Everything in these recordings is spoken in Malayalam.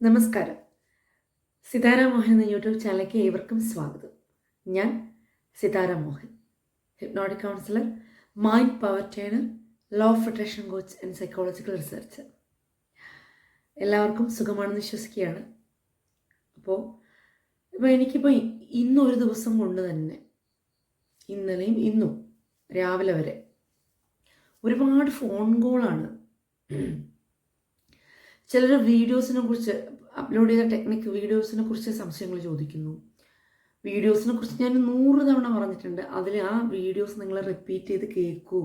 നമസ്കാരം. സിതാര മോഹൻ എന്ന യൂട്യൂബ് ചാനലിലേക്ക് ഏവർക്കും സ്വാഗതം. ഞാൻ Sithara Mohan hypnotic counsellor mind power trainer law of attraction coach and psychological research എല്ലാവർക്കും സുഖമാണെന്ന് വിശ്വസിക്കുകയാണ്. അപ്പോൾ ഇപ്പോൾ എനിക്കിപ്പോൾ ഇന്നൊരു ദിവസം കൊണ്ട് തന്നെ ഇന്നലെയും ഇന്നും രാവിലെ വരെ ഒരുപാട് ഫോൺ കോളാണ് ചിലർ വീഡിയോസിനെ കുറിച്ച് അപ്ലോഡ് ചെയ്ത ടെക്നിക്ക് വീഡിയോസിനെ കുറിച്ച് സംശയങ്ങൾ ചോദിക്കുന്നു. വീഡിയോസിനെ കുറിച്ച് ഞാൻ നൂറ് തവണ പറഞ്ഞിട്ടുണ്ട്. അതിൽ ആ വീഡിയോസ് നിങ്ങൾ റിപ്പീറ്റ് ചെയ്ത് കേൾക്കൂ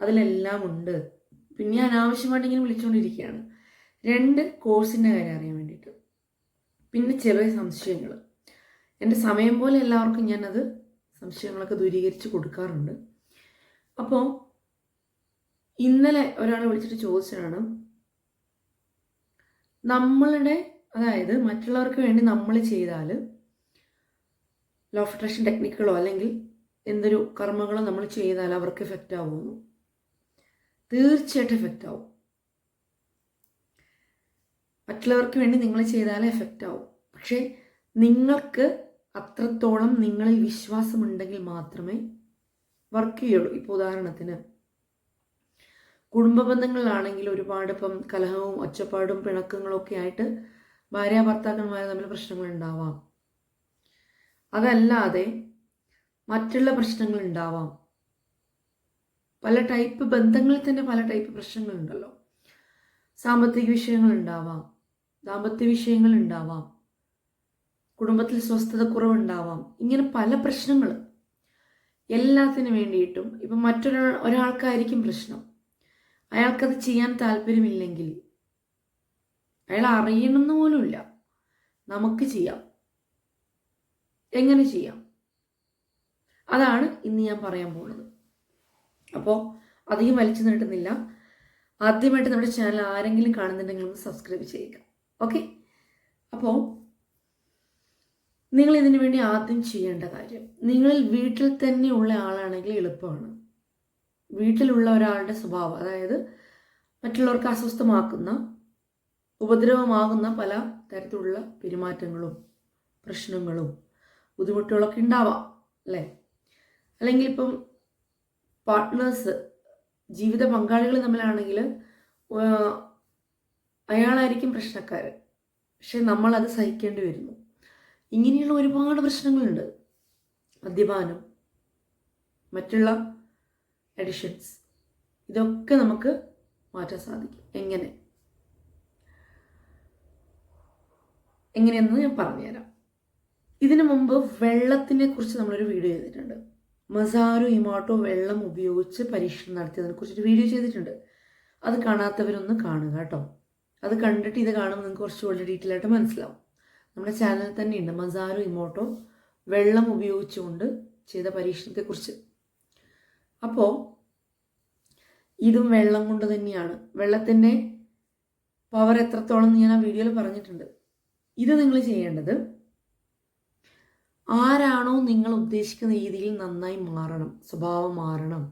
അതിലെല്ലാം ഉണ്ട്. പിന്നെ അനാവശ്യമായിട്ട് ഇങ്ങനെ വിളിച്ചുകൊണ്ടിരിക്കുകയാണ് രണ്ട് കോഴ്സിന്റെ കാര്യം അറിയാൻ വേണ്ടിയിട്ട്. പിന്നെ ചെറിയ സംശയങ്ങൾ എന്റെ സമയം പോലെ എല്ലാവർക്കും ഞാനത് സംശയങ്ങളൊക്കെ ദൂരീകരിച്ച് കൊടുക്കാറുണ്ട്. അപ്പോൾ ഇന്നലെ ഒരാൾ വിളിച്ചിട്ട് ചോദിച്ചതാണ് നമ്മളുടെ അതായത് മറ്റുള്ളവർക്ക് വേണ്ടി നമ്മൾ ചെയ്താൽ ലോ ഓഫ് അട്രാക്ഷൻ ടെക്നിക്കുകളോ അല്ലെങ്കിൽ എന്തൊരു കർമ്മങ്ങളോ നമ്മൾ ചെയ്താൽ അവർക്ക് എഫക്റ്റ് ആവുമോ തീർച്ചയായിട്ടും എഫക്റ്റ് ആവും. മറ്റുള്ളവർക്ക് വേണ്ടി നിങ്ങൾ ചെയ്താൽ എഫക്റ്റ് ആവും. പക്ഷേ നിങ്ങൾക്ക് അത്രത്തോളം നിങ്ങളിൽ വിശ്വാസമുണ്ടെങ്കിൽ മാത്രമേ വർക്ക് ചെയ്യുള്ളൂ. ഇപ്പോൾ ഉദാഹരണത്തിന് കുടുംബ ബന്ധങ്ങളിലാണെങ്കിൽ ഒരുപാട് ഇപ്പം കലഹവും ഒച്ചപ്പാടും പിണക്കങ്ങളും ഒക്കെ ആയിട്ട് ഭാര്യ ഭർത്താക്കന്മാർ തമ്മിൽ പ്രശ്നങ്ങൾ ഉണ്ടാവാം അതല്ലാതെ മറ്റുള്ള പ്രശ്നങ്ങൾ ഉണ്ടാവാം പല ടൈപ്പ് ബന്ധങ്ങളിൽ തന്നെ പല ടൈപ്പ് പ്രശ്നങ്ങളുണ്ടല്ലോ. സാമ്പത്തിക വിഷയങ്ങൾ ഉണ്ടാവാം ദാമ്പത്യ വിഷയങ്ങൾ ഉണ്ടാവാം കുടുംബത്തിൽ സ്വസ്ഥത കുറവുണ്ടാവാം. ഇങ്ങനെ പല പ്രശ്നങ്ങൾ എല്ലാത്തിനു വേണ്ടിയിട്ടും ഇപ്പം മറ്റൊരാൾ ഒരാൾക്കായിരിക്കും പ്രശ്നം. അയാൾക്കത് ചെയ്യാൻ താല്പര്യമില്ലെങ്കിൽ അയാൾ അറിയണമെന്ന് പോലുമില്ല. നമുക്ക് ചെയ്യാം. എങ്ങനെ ചെയ്യാം? അതാണ് ഇന്ന് ഞാൻ പറയാൻ പോകുന്നത്. അപ്പോൾ അധികം വലിച്ചു നീട്ടുന്നില്ല. ആദ്യമായിട്ട് നമ്മുടെ ചാനൽ ആരെങ്കിലും കാണുന്നുണ്ടെങ്കിൽ ഒന്ന് സബ്സ്ക്രൈബ് ചെയ്യുക. ഓക്കെ? അപ്പോൾ നിങ്ങൾ ഇതിനു വേണ്ടി ആദ്യം ചെയ്യേണ്ട കാര്യം നിങ്ങളിൽ വീട്ടിൽ തന്നെ ഉള്ള ആളാണെങ്കിൽ എളുപ്പമാണ്. വീട്ടിലുള്ള ഒരാളുടെ സ്വഭാവം അതായത് മറ്റുള്ളവർക്ക് അസ്വസ്ഥമാക്കുന്ന ഉപദ്രവമാകുന്ന പല തരത്തിലുള്ള പെരുമാറ്റങ്ങളും പ്രശ്നങ്ങളും ബുദ്ധിമുട്ടുകളൊക്കെ ഉണ്ടാവാം അല്ലേ? അല്ലെങ്കിൽ ഇപ്പം പാർട്ട്നേഴ്സ് ജീവിത പങ്കാളികൾ തമ്മിലാണെങ്കിൽ അയാളായിരിക്കും പ്രശ്നക്കാരൻ. പക്ഷെ നമ്മളത് സഹിക്കേണ്ടി വരുന്നു. ഇങ്ങനെയുള്ള ഒരുപാട് പ്രശ്നങ്ങളുണ്ട്. മദ്യപാനം മറ്റുള്ള എഡിഷൻസ് ഇതൊക്കെ നമുക്ക് മാറ്റാൻ സാധിക്കും. എങ്ങനെ? എങ്ങനെയെന്ന് ഞാൻ പറഞ്ഞുതരാം. ഇതിനു മുമ്പ് വെള്ളത്തിനെ കുറിച്ച് നമ്മളൊരു വീഡിയോ ചെയ്തിട്ടുണ്ട്. മസാരോ ഇമാട്ടോ വെള്ളം ഉപയോഗിച്ച് പരീക്ഷണം നടത്തിയതിനെ കുറിച്ചൊരു വീഡിയോ ചെയ്തിട്ടുണ്ട്. അത് കാണാത്തവരൊന്ന് കാണുക കേട്ടോ. അത് കണ്ടിട്ട് ഇത് കാണുമ്പോൾ നിങ്ങൾക്ക് കുറച്ച് വളരെ ഡീറ്റെയിൽ ആയിട്ട് മനസ്സിലാവും. നമ്മുടെ ചാനലിൽ തന്നെയുണ്ട് മസാരോ ഇമോട്ടോ വെള്ളം ഉപയോഗിച്ചുകൊണ്ട് ചെയ്ത പരീക്ഷണത്തെക്കുറിച്ച്. അപ്പോൾ ഇതും വെള്ളം കൊണ്ട് തന്നെയാണ്. വെള്ളത്തിന്റെ പവർ എത്രത്തോളം ഞാൻ ആ വീഡിയോയിൽ പറഞ്ഞിട്ടുണ്ട്. ഇത് നിങ്ങൾ ചെയ്യേണ്ടത് ആരാണോ നിങ്ങൾ ഉദ്ദേശിക്കുന്ന രീതിയിൽ നന്നായി മാറണം സ്വഭാവം മാറണം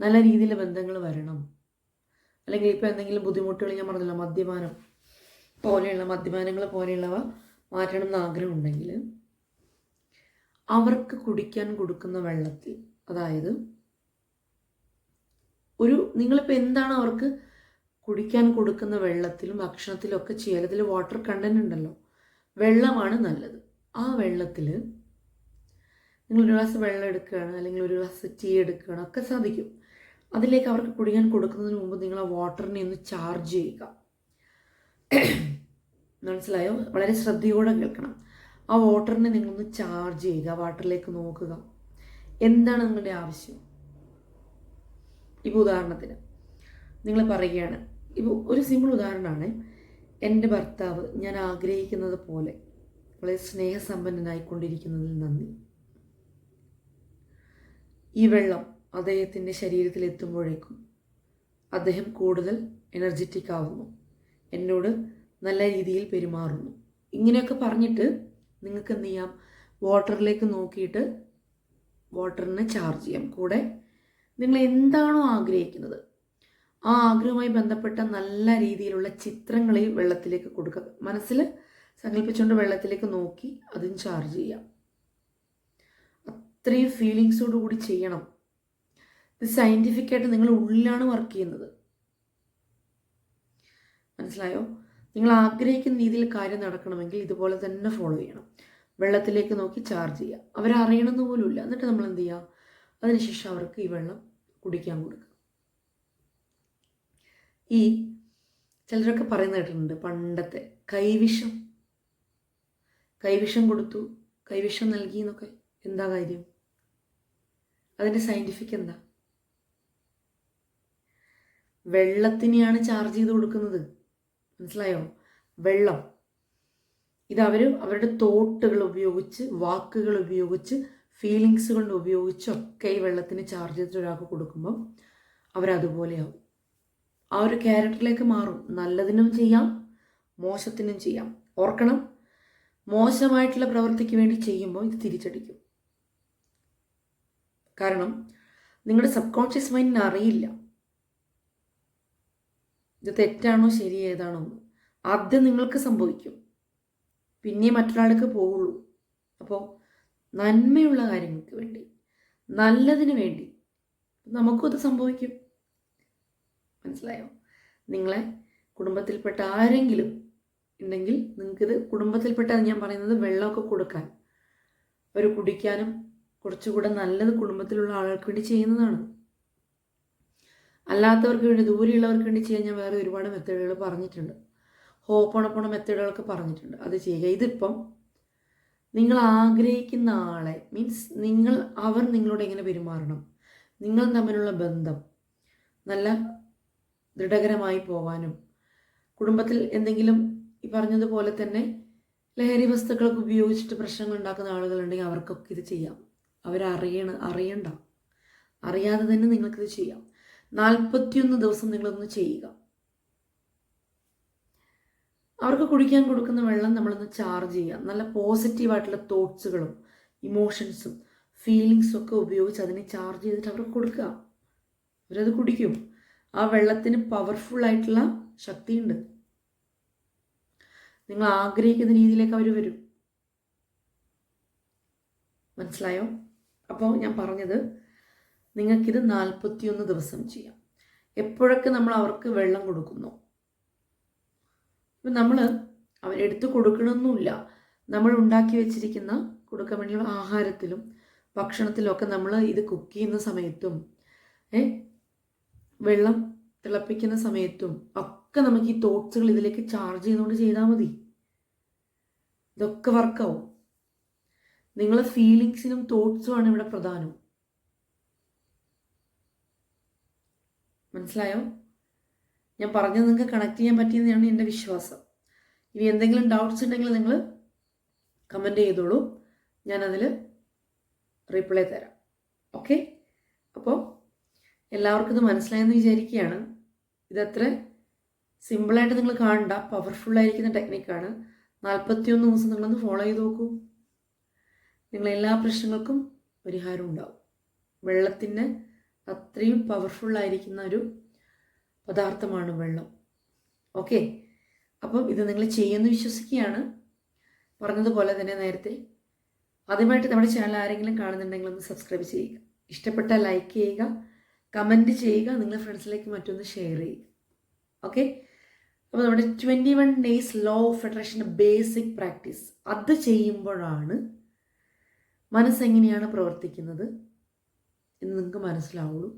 നല്ല രീതിയിൽ ബന്ധങ്ങൾ വരണം. അല്ലെങ്കിൽ ഇപ്പോൾ എന്തെങ്കിലും ബുദ്ധിമുട്ടുകൾ ഞാൻ പറഞ്ഞല്ലോ മദ്യപാനം പോലെയുള്ള മദ്യപാനങ്ങൾ പോലെയുള്ളവ മാറ്റണം എന്ന് ആഗ്രഹമുണ്ടെങ്കിൽ അവർക്ക് കുടിക്കാൻ കൊടുക്കുന്ന വെള്ളത്തിൽ അതായത് ഒരു നിങ്ങളിപ്പോൾ എന്താണ് അവർക്ക് കുടിക്കാൻ കൊടുക്കുന്ന വെള്ളത്തിലും ഭക്ഷണത്തിലും ഒക്കെ ചെയ്യുക വാട്ടർ കണ്ടന്റ് ഉണ്ടല്ലോ. വെള്ളമാണ് നല്ലത്. ആ വെള്ളത്തിൽ നിങ്ങൾ ഒരു ഗ്ലാസ് വെള്ളം എടുക്കുകയാണ് അല്ലെങ്കിൽ ഒരു ഗ്ലാസ് ടീ എടുക്കുകയാണ് ഒക്കെ സാധിക്കും. അതിലേക്ക് അവർക്ക് കുടിക്കാൻ കൊടുക്കുന്നതിന് മുമ്പ് നിങ്ങൾ ആ വാട്ടറിനെ ഒന്ന് ചാർജ് ചെയ്യുക. മനസ്സിലായോ? വളരെ ശ്രദ്ധയോടെ കേൾക്കണം. ആ വാട്ടറിനെ നിങ്ങളൊന്ന് ചാർജ് ചെയ്യുക വാട്ടറിലേക്ക് നോക്കുക. എന്താണ് നിങ്ങളുടെ ആവശ്യം? ഇപ്പോൾ ഉദാഹരണത്തിന് നിങ്ങൾ പറയുകയാണ് ഇപ്പോൾ ഒരു സിമ്പിൾ ഉദാഹരണമാണ് എന്റെ ഭർത്താവ് ഞാൻ ആഗ്രഹിക്കുന്നത് പോലെ വളരെ സ്നേഹസമ്പന്നനായിക്കൊണ്ടിരിക്കുന്നതിൽ നന്ദി. ഈ വെള്ളം അദ്ദേഹത്തിന്റെ ശരീരത്തിൽ എത്തുമ്പോഴേക്കും അദ്ദേഹം കൂടുതൽ എനർജറ്റിക് ആവുന്നു എന്നോട് നല്ല രീതിയിൽ പെരുമാറുന്നു. ഇങ്ങനെയൊക്കെ പറഞ്ഞിട്ട് നിങ്ങൾക്ക് എന്ത് ചെയ്യാം വാട്ടറിലേക്ക് നോക്കിയിട്ട് വാട്ടറിനെ ചാർജ് ചെയ്യാം. കൂടെ നിങ്ങൾ എന്താണോ ആഗ്രഹിക്കുന്നത് ആ ആഗ്രഹവുമായി ബന്ധപ്പെട്ട നല്ല രീതിയിലുള്ള ചിത്രങ്ങളെ വെള്ളത്തിലേക്ക് കൊടുക്കുക മനസ്സിൽ സങ്കല്പിച്ചുകൊണ്ട് വെള്ളത്തിലേക്ക് നോക്കി അതും ചാർജ് ചെയ്യാം. അത്രയും ഫീലിങ്സോടു കൂടി ചെയ്യണം. ഇത് സയന്റിഫിക്കായിട്ട് നിങ്ങൾ ഉള്ളിലാണ് വർക്ക് ചെയ്യുന്നത്. മനസ്സിലായോ? നിങ്ങൾ ആഗ്രഹിക്കുന്ന രീതിയിൽ കാര്യം നടക്കണമെങ്കിൽ ഇതുപോലെ തന്നെ ഫോളോ ചെയ്യണം. വെള്ളത്തിലേക്ക് നോക്കി ചാർജ് ചെയ്യുക അവരറിയണമെന്ന് പോലുമില്ല. എന്നിട്ട് നമ്മൾ എന്ത് ചെയ്യുക അതിനുശേഷം അവർക്ക് ഈ വെള്ളം കുടിക്കാൻ കൊടുക്കുക. ഈ ചിലരൊക്കെ പറയുന്ന കേട്ടിട്ടുണ്ട് പണ്ടത്തെ കൈവിഷം. കൈവിഷം കൊടുത്തു. കൈവിഷം നൽകി എന്നൊക്കെ എന്താ കാര്യം? അതിന്റെ സയന്റിഫിക് എന്താ? വെള്ളത്തിനെയാണ് ചാർജ് ചെയ്ത് കൊടുക്കുന്നത്. മനസ്സിലായോ? വെള്ളം. ഇത് അവർ അവരുടെ തോട്ടുകൾ ഉപയോഗിച്ച് വാക്കുകൾ ഉപയോഗിച്ച് ഫീലിങ്സ് കൊണ്ട് ഉപയോഗിച്ചൊക്കെ ഈ വെള്ളത്തിന് ചാർജ് ചെയ്തിട്ട് ഒരാൾക്ക് കൊടുക്കുമ്പോൾ അവരതുപോലെയാവും. ആ ഒരു ക്യാരക്ടറിലേക്ക് മാറും. നല്ലതിനും ചെയ്യാം മോശത്തിനും ചെയ്യാം. ഓർക്കണം മോശമായിട്ടുള്ള പ്രവൃത്തിക്ക് വേണ്ടി ചെയ്യുമ്പോൾ ഇത് തിരിച്ചടിക്കും. കാരണം നിങ്ങളുടെ സബ് കോൺഷ്യസ് മൈൻഡിന് അറിയില്ല. ഇത് തെറ്റാണോ ശരി ഏതാണോ. എന്ന് ആദ്യം നിങ്ങൾക്ക് സംഭവിക്കും. പിന്നെ മറ്റൊരാൾക്ക് പോവുള്ളൂ. അപ്പോൾ നന്മയുള്ള കാര്യങ്ങൾക്ക് വേണ്ടി നല്ലതിന് വേണ്ടി നമുക്കും അത് സംഭവിക്കും. മനസ്സിലായോ? നിങ്ങളെ കുടുംബത്തിൽപ്പെട്ട ആരെങ്കിലും ഉണ്ടെങ്കിൽ നിങ്ങൾക്കിത് കുടുംബത്തിൽപ്പെട്ട ഞാൻ പറയുന്നത് വെള്ളമൊക്കെ കൊടുക്കാൻ അവർ കുടിക്കാനും കുറച്ചുകൂടെ നല്ലത് കുടുംബത്തിലുള്ള ആളുകൾക്ക് വേണ്ടി ചെയ്യുന്നതാണ്. അല്ലാത്തവർക്ക് വേണ്ടി ദൂരെയുള്ളവർക്ക് വേണ്ടി ചെയ്യാൻ ഞാൻ വേറെ ഒരുപാട് മെത്തേഡുകൾ പറഞ്ഞിട്ടുണ്ട്. ഹോപ്പണപ്പണ മെത്തേഡുകളൊക്കെ പറഞ്ഞിട്ടുണ്ട്. അത് ചെയ്യുക. ഇതിപ്പം നിങ്ങൾ ആഗ്രഹിക്കുന്ന ആളെ മീൻസ് നിങ്ങൾ അവർ നിങ്ങളോട് എങ്ങനെ പെരുമാറണം? നിങ്ങൾ തമ്മിലുള്ള ബന്ധം നല്ല ദൃഢകരമായി പോകാനും കുടുംബത്തിൽ എന്തെങ്കിലും ഈ പറഞ്ഞതുപോലെ തന്നെ ലഹരി വസ്തുക്കളൊക്കെ ഉപയോഗിച്ചിട്ട് പ്രശ്നങ്ങൾ ഉണ്ടാക്കുന്ന ആളുകളുണ്ടെങ്കിൽ അവർക്കൊക്കെ ഇത് ചെയ്യാം. അവരറിയണ അറിയണ്ട. അറിയാതെ തന്നെ നിങ്ങൾക്കിത് ചെയ്യാം. നാൽപ്പത്തിയൊന്ന് ദിവസം നിങ്ങളൊന്ന് ചെയ്യുക. അവർക്ക് കുടിക്കാൻ കൊടുക്കുന്ന വെള്ളം നമ്മളൊന്ന് ചാർജ് ചെയ്യുക. നല്ല പോസിറ്റീവായിട്ടുള്ള തോട്ട്സുകളും ഇമോഷൻസും ഫീലിങ്സും ഒക്കെ ഉപയോഗിച്ച് അതിനെ ചാർജ് ചെയ്തിട്ട് അവർക്ക് കൊടുക്കുക. അവരത് കുടിക്കും. ആ വെള്ളത്തിന് പവർഫുൾ ആയിട്ടുള്ള ശക്തിയുണ്ട്. നിങ്ങൾ ആഗ്രഹിക്കുന്ന രീതിയിലേക്ക് അവർ വരും. മനസ്സിലായോ? അപ്പോൾ ഞാൻ പറഞ്ഞത് നിങ്ങൾക്കിത് നാൽപ്പത്തിയൊന്ന് ദിവസം ചെയ്യാം. എപ്പോഴൊക്കെ നമ്മൾ അവർക്ക് വെള്ളം കൊടുക്കുന്നു ഇപ്പം നമ്മൾ അവരെടുത്ത് കൊടുക്കണമെന്നില്ല നമ്മൾ ഉണ്ടാക്കി വെച്ചിരിക്കുന്ന കൊടുക്കാൻ വേണ്ടിയുള്ള ആഹാരത്തിലും ഭക്ഷണത്തിലൊക്കെ നമ്മൾ ഇത് കുക്ക് ചെയ്യുന്ന സമയത്തും ഏ വെള്ളം തിളപ്പിക്കുന്ന സമയത്തും ഒക്കെ നമുക്ക് ഈ തോട്ട്സുകൾ ഇതിലേക്ക് ചാർജ് ചെയ്തുകൊണ്ട് ചെയ്താൽ മതി. ഇതൊക്കെ വർക്കാവും നിങ്ങളെ ഫീലിങ്സിനും തോട്ട്സുമാണ് ഇവിടെ പ്രധാനം. മനസ്സിലായോ? ഞാൻ പറഞ്ഞത് നിങ്ങൾക്ക് കണക്ട് ചെയ്യാൻ പറ്റിയെന്നാണ് എന്റെ വിശ്വാസം. ഇനി എന്തെങ്കിലും ഡൗട്ട്സ് ഉണ്ടെങ്കിൽ നിങ്ങൾ കമന്റ് ചെയ്തോളൂ. ഞാനതിൽ റിപ്ലൈ തരാം. ഓക്കെ അപ്പോൾ എല്ലാവർക്കും ഇത് മനസ്സിലായെന്ന് വിചാരിക്കുകയാണ്. ഇതത്ര സിമ്പിളായിട്ട് നിങ്ങൾ കാണണ്ട. പവർഫുള്ളായിരിക്കുന്ന ടെക്നിക്കാണ് നാൽപ്പത്തിയൊന്ന് ദിവസം നിങ്ങളൊന്ന് ഫോളോ ചെയ്ത് നോക്കൂ. നിങ്ങൾ എല്ലാ പ്രശ്നങ്ങൾക്കും പരിഹാരം ഉണ്ടാവും. വെള്ളത്തിന്റെ അത്രയും പവർഫുള്ളായിരിക്കുന്ന ഒരു പദാർത്ഥമാണ് വെള്ളം. ഓക്കെ അപ്പം ഇത് നിങ്ങൾ ചെയ്യുമെന്ന് വിശ്വസിക്കുകയാണ്. പറഞ്ഞതുപോലെ തന്നെ നേരത്തെ ആദ്യമായിട്ട് നമ്മുടെ ചാനൽ ആരെങ്കിലും കാണുന്നുണ്ടെങ്കിൽ ഒന്ന് സബ്സ്ക്രൈബ് ചെയ്യുക. ഇഷ്ടപ്പെട്ട ലൈക്ക് ചെയ്യുക കമന്റ് ചെയ്യുക നിങ്ങളുടെ ഫ്രണ്ട്സിലേക്ക് മറ്റൊന്ന് ഷെയർ ചെയ്യുക. ഓക്കെ അപ്പോൾ നമ്മുടെ twenty one days law of അട്രാക്ഷന്റെ basic practice അത് ചെയ്യുമ്പോഴാണ് മനസ്സെങ്ങനെയാണ് പ്രവർത്തിക്കുന്നത് എന്ന് നിങ്ങൾക്ക് മനസ്സിലാവുള്ളൂ.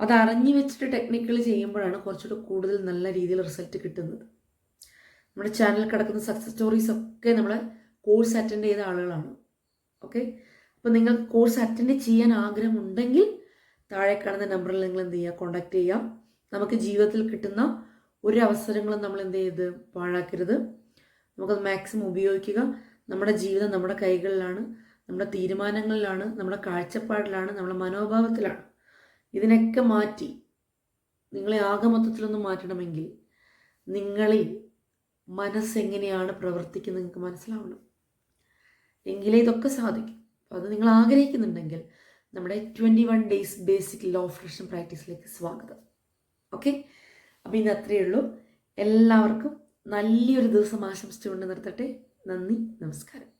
അത് അറിഞ്ഞു വെച്ചിട്ട് ടെക്നിക്കൽ ചെയ്യുമ്പോഴാണ് കുറച്ചുകൂടെ കൂടുതൽ നല്ല രീതിയിൽ റിസൾട്ട് കിട്ടുന്നത്. നമ്മുടെ ചാനൽ കിടക്കുന്ന സക്സസ് സ്റ്റോറീസ് ഒക്കെ നമ്മൾ കോഴ്സ് അറ്റൻഡ് ചെയ്ത ആളുകളാണ്. ഓക്കെ അപ്പോൾ നിങ്ങൾ കോഴ്സ് അറ്റൻഡ് ചെയ്യാൻ ആഗ്രഹമുണ്ടെങ്കിൽ താഴെ കാണുന്ന നമ്പറിൽ നിങ്ങൾ എന്ത് ചെയ്യുക കോൺടാക്റ്റ് ചെയ്യാം. നമുക്ക് ജീവിതത്തിൽ കിട്ടുന്ന ഒരു അവസരങ്ങളും നമ്മൾ എന്ത് ചെയ്ത്? പാഴാക്കരുത്. നമുക്കത് മാക്സിമം ഉപയോഗിക്കുക. നമ്മുടെ ജീവിതം നമ്മുടെ കൈകളിലാണ്. നമ്മുടെ തീരുമാനങ്ങളിലാണ്. നമ്മുടെ കാഴ്ചപ്പാടിലാണ്. നമ്മുടെ മനോഭാവത്തിലാണ്. ഇതിനൊക്കെ മാറ്റി നിങ്ങളെ ആകെ മൊത്തത്തിലൊന്ന് മാറ്റണമെങ്കിൽ നിങ്ങളിൽ മനസ്സെങ്ങനെയാണ് പ്രവർത്തിക്കുന്നത് നിങ്ങൾക്ക് മനസ്സിലാവണം. എങ്കിലേ ഇതൊക്കെ സാധിക്കും. അത് നിങ്ങൾ ആഗ്രഹിക്കുന്നുണ്ടെങ്കിൽ നമ്മുടെ twenty one days basic law of attraction പ്രാക്ടീസിലേക്ക് സ്വാഗതം. ഓക്കെ? അപ്പോൾ ഇന്ന് അത്രയേ ഉള്ളൂ. എല്ലാവർക്കും നല്ലൊരു ദിവസം ആശംസിച്ചുകൊണ്ട് നിർത്തട്ടെ. നന്ദി നമസ്കാരം.